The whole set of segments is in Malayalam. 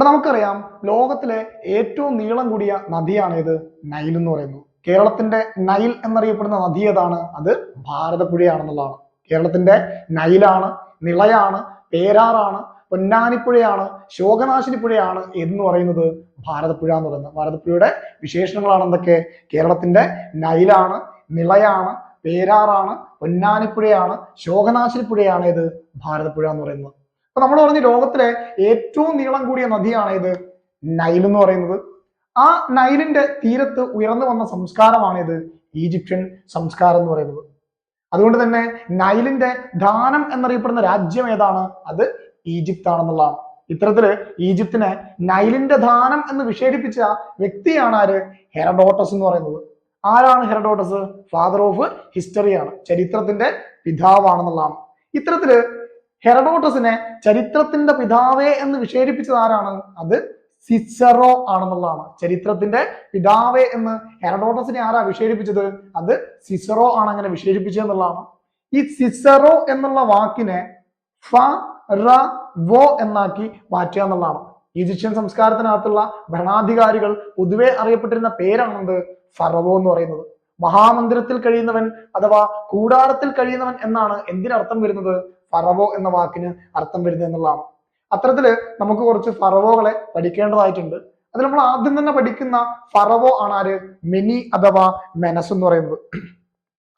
ഇവിടെ നമുക്കറിയാം ലോകത്തിലെ ഏറ്റവും നീളം കൂടിയ നദിയാണ് ഏത് നൈൽ എന്ന് പറയുന്നത്. കേരളത്തിന്റെ നൈൽ എന്നറിയപ്പെടുന്ന നദി ഏതാണ്? അത് ഭാരതപ്പുഴയാണെന്നുള്ളതാണ്. കേരളത്തിന്റെ നൈലാണ് നിളയാണ് പേരാറാണ് പൊന്നാനിപ്പുഴയാണ് ശോകനാശിനി പുഴയാണ് എന്ന് പറയുന്നത് ഭാരതപ്പുഴ എന്ന് പറയുന്നത്. ഭാരതപ്പുഴയുടെ വിശേഷണങ്ങളാണ് എന്തൊക്കെ? കേരളത്തിന്റെ നൈലാണ് നിളയാണ് പേരാറാണ് പൊന്നാനിപ്പുഴയാണ് ശോകനാശിനി പുഴയാണ് ഇത് ഭാരതപ്പുഴ എന്ന് പറയുന്നത്. അപ്പൊ നമ്മൾ പറഞ്ഞു ലോകത്തിലെ ഏറ്റവും നീളം കൂടിയ നദിയാണ് ഇത് നൈൽ എന്ന് പറയുന്നത്. ആ നൈലിന്റെ തീരത്ത് ഉയർന്നു വന്ന സംസ്കാരമാണ് ഇത് ഈജിപ്ഷ്യൻ സംസ്കാരം എന്ന് പറയുന്നത്. അതുകൊണ്ട് തന്നെ നൈലിന്റെ ദാനം എന്നറിയപ്പെടുന്ന രാജ്യം ഏതാണ്? അത് ഈജിപ്ത് ആണെന്നുള്ളതാണ് ഇത്തരത്തിൽ ഈജിപ്തിനെ നൈലിന്റെ ദാനം എന്ന് വിശേഷിപ്പിച്ച വ്യക്തിയാണ് ആര്? ഹെറഡോട്ടസ് എന്ന് പറയുന്നത്. ആരാണ് ഹെറഡോട്ടസ് ഫാദർ ഓഫ് ഹിസ്റ്ററിയാണ് ചരിത്രത്തിന്റെ പിതാവാണെന്നുള്ളതാണ്. ഇത്തരത്തിൽ ഹെറഡോട്ടസിനെ ചരിത്രത്തിന്റെ പിതാവേ എന്ന് വിശേഷിപ്പിച്ചത് ആരാണ്? അത് സിസറോ ആണെന്നുള്ളതാണ്. ചരിത്രത്തിന്റെ പിതാവേ എന്ന് ഹെറഡോട്ടസിനെ ആരാ വിശേഷിപ്പിച്ചത്? അത് സിസറോ ആണ് അങ്ങനെ വിശേഷിപ്പിച്ചത് എന്നുള്ളതാണ്. ഈ സിസറോ എന്നുള്ള വാക്കിനെ ഫ റ വോ എന്നാക്കി മാറ്റുക എന്നുള്ളതാണ്. ഈജിപ്ഷ്യൻ സംസ്കാരത്തിനകത്തുള്ള ഭരണാധികാരികൾ പൊതുവെ അറിയപ്പെട്ടിരുന്ന പേരാണെന്ത്? ഫറവോ എന്ന് പറയുന്നത്. മഹാമന്ദിരത്തിൽ കഴിയുന്നവൻ അഥവാ കൂടാരത്തിൽ കഴിയുന്നവൻ എന്നാണ് എന്തിനർത്ഥം വരുന്നത്? ഫറവോ എന്ന വാക്കിന് അർത്ഥം വരുന്നത് എന്നുള്ളതാണ്. അത്തരത്തിൽ നമുക്ക് കുറച്ച് ഫറവോകളെ പഠിക്കേണ്ടതായിട്ടുണ്ട്. അതിൽ നമ്മൾ ആദ്യം തന്നെ പഠിക്കുന്ന ഫറവോ ആണ് ആര്? മെനി അഥവാ മെനസ് എന്ന് പറയുന്നത്.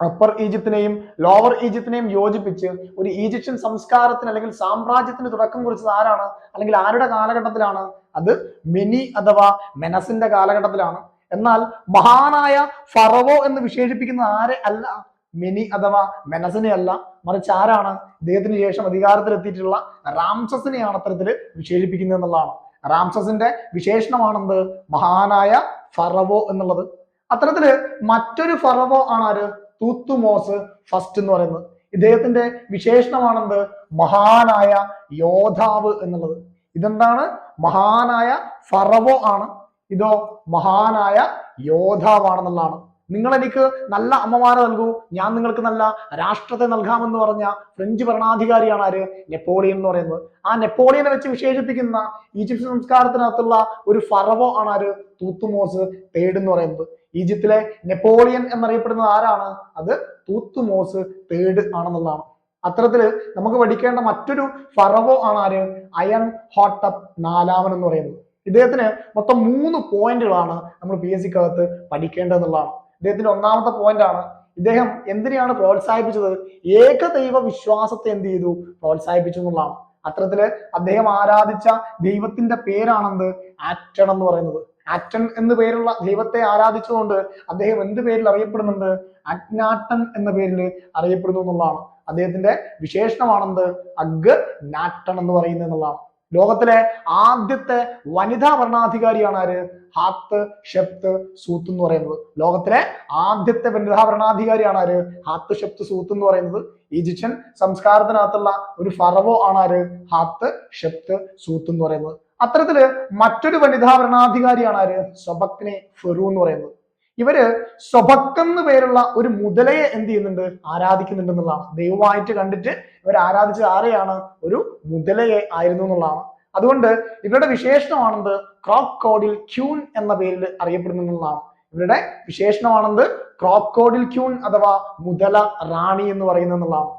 അപ്പർ ഈജിപ്തിനെയും ലോവർ ഈജിപ്തിനെയും യോജിപ്പിച്ച് ഒരു ഈജിപ്ഷ്യൻ സംസ്കാരത്തിന് അല്ലെങ്കിൽ സാമ്രാജ്യത്തിന് തുടക്കം കുറിച്ചത് ആരാണ്? അല്ലെങ്കിൽ ആരുടെ കാലഘട്ടത്തിലാണ്? അത് മെനി അഥവാ മെനസിന്റെ കാലഘട്ടത്തിലാണ്. എന്നാൽ മഹാനായ ഫറവോ എന്ന് വിശേഷിപ്പിക്കുന്ന ആരെ അല്ല? മെനി അഥവാ മെനസിനെ അല്ല മറിച്ച് ആരാണ് ഇദ്ദേഹത്തിന് ശേഷം അധികാരത്തിലെത്തിയിട്ടുള്ള റാംസസിനെയാണ് അത്തരത്തിൽ വിശേഷിപ്പിക്കുന്നത് എന്നുള്ളതാണ്. റാംസസിന്റെ വിശേഷണമാണെന്ത്? മഹാനായ ഫറവോ എന്നുള്ളത്. അത്തരത്തിൽ മറ്റൊരു ഫറവോ ആണ് ആര്? തൂത്തുമോസ് ഫസ്റ്റ് എന്ന് പറയുന്നത്. ഇദ്ദേഹത്തിന്റെ വിശേഷണമാണെന്ത്? മഹാനായ യോധാവ് എന്നുള്ളത്. ഇതെന്താണ്? മഹാനായ ഫറവോ ആണ്. ഇതോ മഹാനായ യോദ്ധാവാണെന്നുള്ളതാണ്. നിങ്ങൾ എനിക്ക് നല്ല അമ്മമാരെ നൽകൂ. ഞാൻ നിങ്ങൾക്ക് നല്ല രാഷ്ട്രത്തെ നൽകാമെന്ന് പറഞ്ഞ ഫ്രഞ്ച് ഭരണാധികാരിയാണ് ആര്? നെപ്പോളിയൻ എന്ന് പറയുന്നത്. ആ നെപ്പോളിയനെ വെച്ച് വിശേഷിപ്പിക്കുന്ന ഈജിപ്ത് സംസ്കാരത്തിനകത്തുള്ള ഒരു ഫറവോ ആണ് ആര്? തൂത്തുമോസ് തേഡ് എന്ന് പറയുന്നത്. ഈജിപ്തിലെ നെപ്പോളിയൻ എന്നറിയപ്പെടുന്നത് ആരാണ്? അത് തൂത്തുമോസ് തേഡ് ആണെന്നുള്ളതാണ്. അത്തരത്തിൽ നമുക്ക് പഠിക്കേണ്ട മറ്റൊരു ഫറവോ ആണ് ആര്? അയൺ ഹോട്ടപ്പ് നാലാമൻ എന്ന് പറയുന്നത്. ഇദ്ദേഹത്തിന് മൊത്തം മൂന്ന് പോയിന്റുകളാണ് നമ്മൾ പി എസ് സിക്കകത്ത് പഠിക്കേണ്ടതെന്നുള്ളതാണ്. ഇദ്ദേഹത്തിന്റെ ഒന്നാമത്തെ പോയിന്റ് ആണ്. ഇദ്ദേഹം എന്തിനെയാണ് പ്രോത്സാഹിപ്പിച്ചത്? ഏകദൈവ വിശ്വാസത്തെ എന്ത് ചെയ്തു? പ്രോത്സാഹിപ്പിച്ചു എന്നുള്ളതാണ്. അത്തരത്തിൽ അദ്ദേഹം ആരാധിച്ച ദൈവത്തിന്റെ പേരാണെന്ത്? ആറ്റൺ എന്ന് പറയുന്നത്. ആറ്റൺ എന്ന് പേരുള്ള ദൈവത്തെ ആരാധിച്ചതുകൊണ്ട് അദ്ദേഹം എന്ത് പേരിൽ അറിയപ്പെടുന്നുണ്ട്? അഗ്നാട്ടൻ എന്ന പേരിൽ അറിയപ്പെടുന്നു എന്നുള്ളതാണ്. അദ്ദേഹത്തിന്റെ വിശേഷണമാണെന്ത്? അഗ് നാട്ടൺ എന്ന് പറയുന്നത് എന്നുള്ളതാണ്. ലോകത്തിലെ ആദ്യത്തെ വനിതാ ഭരണാധികാരിയാണ് ആര്? ഹാത്ത് ഷെപ്ത് സൂത്ത് എന്ന് പറയുന്നത്. ലോകത്തിലെ ആദ്യത്തെ വനിതാ ഭരണാധികാരിയാണ് ആര്? ഹാത്ത് ഷെപ്ത് സൂത്ത് എന്ന് പറയുന്നത്. ഈജിപ്ഷ്യൻ സംസ്കാരത്തിനകത്തുള്ള ഒരു ഫറവോ ആണ് ആര്? ഹാത്ത് ഷെപ്ത് സൂത്ത് എന്ന് പറയുന്നത്. അത്തരത്തിൽ മറ്റൊരു വനിതാ ഭരണാധികാരിയാണ് ആര്? സൊബക്നെ ഫെറു എന്ന് പറയുന്നത്. ഇവർ സ്വഭക്കെന്ന് പേരുള്ള ഒരു മുതലയെ എന്ത് ചെയ്യുന്നുണ്ട്? ആരാധിക്കുന്നുണ്ട് എന്നുള്ളതാണ് ദൈവമായിട്ട് കണ്ടിട്ട് ഇവർ ആരാധിച്ചത് ആരെയാണ്? ഒരു മുതലയെ ആയിരുന്നു എന്നുള്ളതാണ്. അതുകൊണ്ട് ഇവരുടെ വിശേഷണമാണെന്ത്? ക്രോക്കോഡിൽ ക്യൂൺ എന്ന പേരിൽ അറിയപ്പെടുന്നു എന്നുള്ളതാണ്. ഇവരുടെ വിശേഷണമാണെന്ത്? ക്രോക്കോഡിൽ ക്യൂൺ അഥവാ മുതല റാണി എന്ന് പറയുന്നത് എന്നുള്ളതാണ്.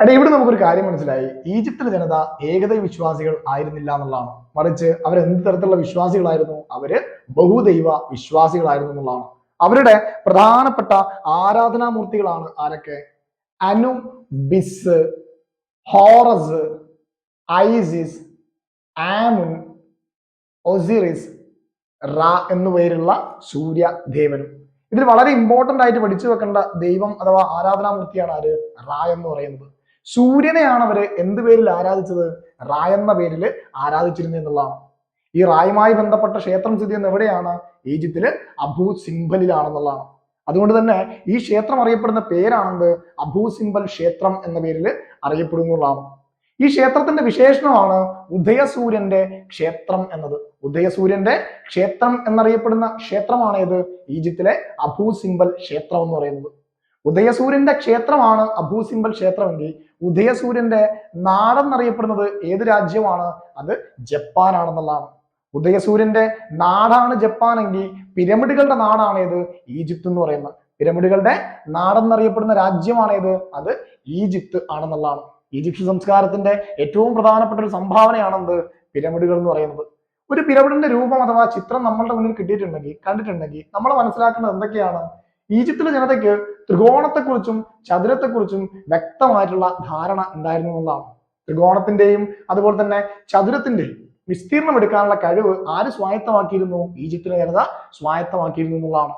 എടാ ഇവിടെ നമുക്കൊരു കാര്യം മനസ്സിലായി. ഈജിപ്തിലെ ജനത ഏകദൈവ വിശ്വാസികൾ ആയിരുന്നില്ല എന്നുള്ളതാണ്. മറിച്ച് അവർ എന്ത് തരത്തിലുള്ള വിശ്വാസികളായിരുന്നു? അവർ ബഹുദൈവ വിശ്വാസികളായിരുന്നു എന്നുള്ളതാണ്. അവരുടെ പ്രധാനപ്പെട്ട ആരാധനാമൂർത്തികളാണ് ആരൊക്കെ? Anubis Horus Isis Amun Osiris Ra എന്നു പേരുള്ള സൂര്യദേവനും ഇതിൽ വളരെ ഇമ്പോർട്ടന്റ് ആയിട്ട് പഠിച്ചു വെക്കേണ്ട ദൈവം അഥവാ ആരാധനാമൂർത്തിയാണ് ആര്? റാ എന്ന് പറയുന്നത്. സൂര്യനെയാണ് അവർ എന്ത് പേരിൽ ആരാധിച്ചത്? റാ എന്ന പേരിൽ ആരാധിച്ചിരുന്നു എന്നുള്ളതാണ്. ഈ റായുമായി ബന്ധപ്പെട്ട ക്ഷേത്രം സ്ഥിതി ചെയ്യുന്നത് എവിടെയാണ്? ഈജിപ്തിലെ അബൂ സിംബലിലാണെന്നുള്ളതാണ്. അതുകൊണ്ട് തന്നെ ഈ ക്ഷേത്രം അറിയപ്പെടുന്ന പേരാണെന്ത്? അബൂ സിംബൽ ക്ഷേത്രം എന്ന പേരിൽ അറിയപ്പെടുന്നുള്ളതാണ് ഈ ക്ഷേത്രത്തിന്റെ വിശേഷണമാണ് ഉദയസൂര്യന്റെ ക്ഷേത്രം എന്നത്. ഉദയസൂര്യന്റെ ക്ഷേത്രം എന്നറിയപ്പെടുന്ന ക്ഷേത്രമാണ് ഏത്? ഈജിപ്തിലെ അബൂ സിംബൽ ക്ഷേത്രം എന്ന് പറയുന്നത്. ഉദയസൂര്യന്റെ ക്ഷേത്രമാണ് അബൂ സിംബൽ ക്ഷേത്രമെങ്കിൽ ഉദയസൂര്യന്റെ നാടെന്നറിയപ്പെടുന്നത് ഏത് രാജ്യമാണ്? അത് ജപ്പാനാണെന്നുള്ളതാണ്. ഉദയസൂര്യന്റെ നാടാണ് ജപ്പാനെങ്കിൽ പിരമിഡുകളുടെ നാടാണ് ഈജിപ്ത് എന്ന് പറയുന്നത്. പിരമിഡുകളുടെ നാടെന്നറിയപ്പെടുന്ന രാജ്യമാണേത് അത് ഈജിപ്ത് ആണെന്നുള്ളതാണ്. ഈജിപ്ത് സംസ്കാരത്തിന്റെ ഏറ്റവും പ്രധാനപ്പെട്ട ഒരു സംഭാവനയാണെന്ത്? പിരമിഡുകൾ എന്ന് പറയുന്നത്. ഒരു പിരമിഡിന്റെ രൂപം അഥവാ ചിത്രം നമ്മളുടെ മുന്നിൽ കിട്ടിയിട്ടുണ്ടെങ്കിൽ കണ്ടിട്ടുണ്ടെങ്കിൽ നമ്മൾ മനസ്സിലാക്കുന്നത് എന്തൊക്കെയാണ്? ഈജിപ്തിലെ ജനതയ്ക്ക് ത്രികോണത്തെക്കുറിച്ചും ചതുരത്തെക്കുറിച്ചും വ്യക്തമായിട്ടുള്ള ധാരണ ഉണ്ടായിരുന്നു എന്നുള്ളതാണ്. ത്രികോണത്തിന്റെയും അതുപോലെ തന്നെ ചതുരത്തിന്റെയും വിസ്തീർണം എടുക്കാനുള്ള കഴിവ് ആര് സ്വായത്തമാക്കിയിരുന്നു? ഈജിപ്തിലെ ജനത സ്വായത്തമാക്കിയിരുന്നു എന്നുള്ളതാണ്.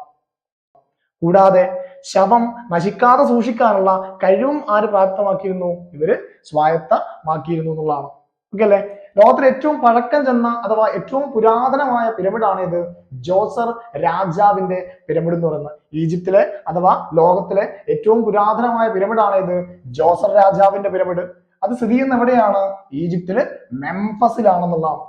കൂടാതെ ശവം നശിക്കാതെ സൂക്ഷിക്കാനുള്ള കഴിവും ആര് പ്രാപ്തമാക്കിയിരുന്നു? ഇവർ സ്വായത്തമാക്കിയിരുന്നു എന്നുള്ളതാണ്. ഓക്കെ അല്ലെ? ലോകത്തിലെ ഏറ്റവും പഴക്കം ചെന്ന അഥവാ ഏറ്റവും പുരാതനമായ പിരമിഡാണ് ഇത് ജോസർ രാജാവിന്റെ പിരമിഡ് എന്ന് പറയുന്നത്. ഈജിപ്തിലെ അഥവാ ലോകത്തിലെ ഏറ്റവും പുരാതനമായ പിരമിഡാണ് ഇത് ജോസർ രാജാവിന്റെ പിരമിഡ്. അത് സ്ഥിതി ചെയ്യുന്ന എവിടെയാണ്? ഈജിപ്തിൽ മെംഫസിലാണെന്നുള്ളതാണ്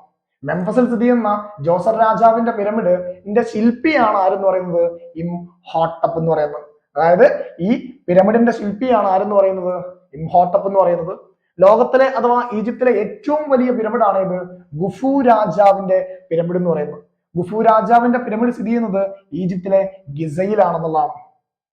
മെംഫസിൽ സ്ഥിതി ചെയ്യുന്ന ജോസർ രാജാവിന്റെ പിരമിഡ് ഇതിന്റെ ശില്പിയാണ് ആരെന്ന് പറയുന്നത്? ഇം ഹോട്ടപ്പ് എന്ന് പറയുന്നത്. അതായത് ഈ പിരമിഡിന്റെ ശില്പിയാണ് ആരെന്ന് പറയുന്നത്? ഇം ഇംഹോട്ടപ്പ് എന്ന് പറയുന്നത്. ലോകത്തിലെ അഥവാ ഈജിപ്തിലെ ഏറ്റവും വലിയ പിരമിഡാണ് ഇത് ഗുഫു രാജാവിന്റെ പിരമിഡ് എന്ന് പറയുന്നത്. ഗുഫു രാജാവിന്റെ പിരമിഡ് സ്ഥിതി ചെയ്യുന്നത് ഈജിപ്തിലെ ഗിസയിലാണെന്നുള്ളതാണ്.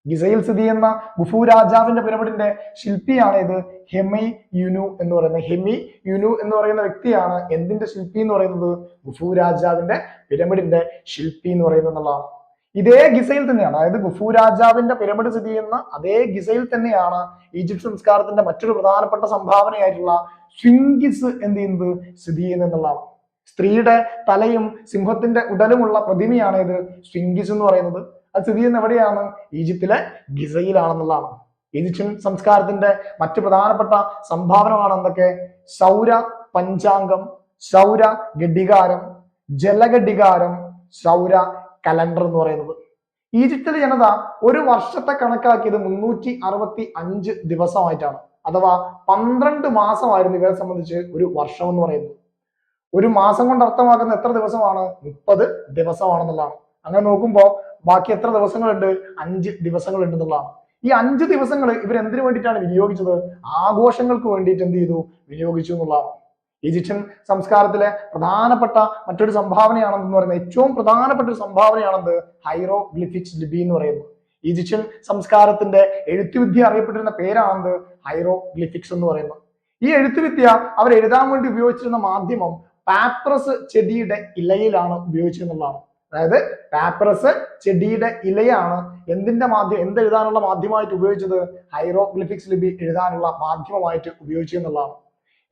ഗിസയിൽ സ്ഥിതി ചെയ്യുന്ന ഗുഫു രാജാവിന്റെ പിരമിഡിന്റെ ശില്പിയാണ് ഇത് ഹെമി യുനു എന്ന് പറയുന്നത്. ഹെമി യുനു എന്ന് പറയുന്ന വ്യക്തിയാണ് എന്തിന്റെ ശില്പി എന്ന് പറയുന്നത്? ഗുഫു രാജാവിന്റെ പിരമിഡിന്റെ ശില്പി എന്ന് പറയുന്നത് എന്നുള്ളതാണ്. ഇതേ ഗിസയിൽ തന്നെയാണ് അതായത് ഗുഫു രാജാവിന്റെ പിരമിഡ് സ്ഥിതി ചെയ്യുന്ന അതേ ഗിസയിൽ തന്നെയാണ് ഈജിപ്ത് സംസ്കാരത്തിന്റെ മറ്റൊരു പ്രധാനപ്പെട്ട സംഭാവനയായിട്ടുള്ള സ്വിംഗിസ് എന്ത് ചെയ്യുന്നത്? സ്ഥിതി ചെയ്യുന്നത് എന്നുള്ളതാണ്. സ്ത്രീയുടെ തലയും സിംഹത്തിന്റെ ഉടലുമുള്ള പ്രതിമയാണ് ഇത് സ്വിംഗിസ് എന്ന് പറയുന്നത്. അത് സ്ഥിതി ചെയ്യുന്ന എവിടെയാണ്? ഈജിപ്തിലെ ഗിസയിലാണെന്നുള്ളതാണ്. ഈജിപ്ഷ്യൻ സംസ്കാരത്തിന്റെ മറ്റ് പ്രധാനപ്പെട്ട സംഭാവനകളാണ് എന്തൊക്കെ? സൗര പഞ്ചാംഗം സൗര ഗഡികാരം ജലഗഡികാരം സൗര കലണ്ടർ എന്ന് പറയുന്നത്. ഈജിപ്തിലെ ജനത ഒരു വർഷത്തെ കണക്കാക്കിയത് മുന്നൂറ്റി അറുപത്തി അഞ്ച് ദിവസമായിട്ടാണ്. അഥവാ പന്ത്രണ്ട് മാസമായിരുന്നു ഇവരെ സംബന്ധിച്ച് ഒരു വർഷം എന്ന് പറയുന്നത്. ഒരു മാസം കൊണ്ട് അർത്ഥമാക്കുന്ന എത്ര ദിവസമാണ്? മുപ്പത് ദിവസമാണെന്നുള്ളതാണ്. അങ്ങനെ നോക്കുമ്പോൾ ബാക്കി എത്ര ദിവസങ്ങളുണ്ട്? അഞ്ച് ദിവസങ്ങളുണ്ട് എന്നുള്ളതാണ്. ഈ അഞ്ച് ദിവസങ്ങൾ ഇവർ എന്തിനു വേണ്ടിയിട്ടാണ് വിനിയോഗിച്ചത്? ആഘോഷങ്ങൾക്ക് വേണ്ടിയിട്ട് എന്ത് ചെയ്തു? വിനിയോഗിച്ചു എന്നുള്ളതാണ്. ഈജിപ്ഷ്യൻ സംസ്കാരത്തിലെ പ്രധാനപ്പെട്ട മറ്റൊരു സംഭാവനയാണെന്ന് പറയുന്നത് ഏറ്റവും പ്രധാനപ്പെട്ട ഒരു സംഭാവനയാണെന്ന് ഹൈറോഗ്ലിഫിക്സ് ലിപി എന്ന് പറയുന്നത്. ഈജിപ്ഷ്യൻ സംസ്കാരത്തിന്റെ എഴുത്തുവിദ്യ അറിയപ്പെട്ടിരുന്ന പേരാണെന്ത്? ഹൈറോഗ്ലിഫിക്സ് എന്ന് പറയുന്നത്. ഈ എഴുത്തുവിദ്യ അവർ എഴുതാൻ വേണ്ടി ഉപയോഗിച്ചിരുന്ന മാധ്യമം പാപ്രസ് ചെടിയുടെ ഇലയിലാണ് ഉപയോഗിച്ചിരുന്നുള്ളതാണ് അതായത് പേപ്പറസ് ചെടിയുടെ ഇലയാണ് എന്തിന്റെ മാധ്യമം എന്ത് എഴുതാനുള്ള മാധ്യമമായിട്ട് ഉപയോഗിച്ചത്? ഹൈറോഗ്ലിഫിക്സ് ലിപി എഴുതാനുള്ള മാധ്യമമായിട്ട് ഉപയോഗിച്ചു എന്നുള്ളതാണ്.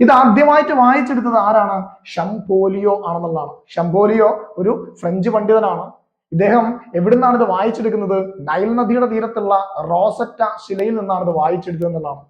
ഇത് ആദ്യമായിട്ട് വായിച്ചെടുത്തത് ആരാണ്? ഷംപോലിയോ ആണെന്നുള്ളതാണ്. ഷംപോലിയോ ഒരു ഫ്രഞ്ച് പണ്ഡിതനാണ്. ഇദ്ദേഹം എവിടുന്നാണ് ഇത് വായിച്ചെടുക്കുന്നത്? നൈൽ നദിയുടെ തീരത്തുള്ള റോസറ്റ ശിലയിൽ നിന്നാണ് ഇത് വായിച്ചെടുത്തത് എന്നുള്ളതാണ്.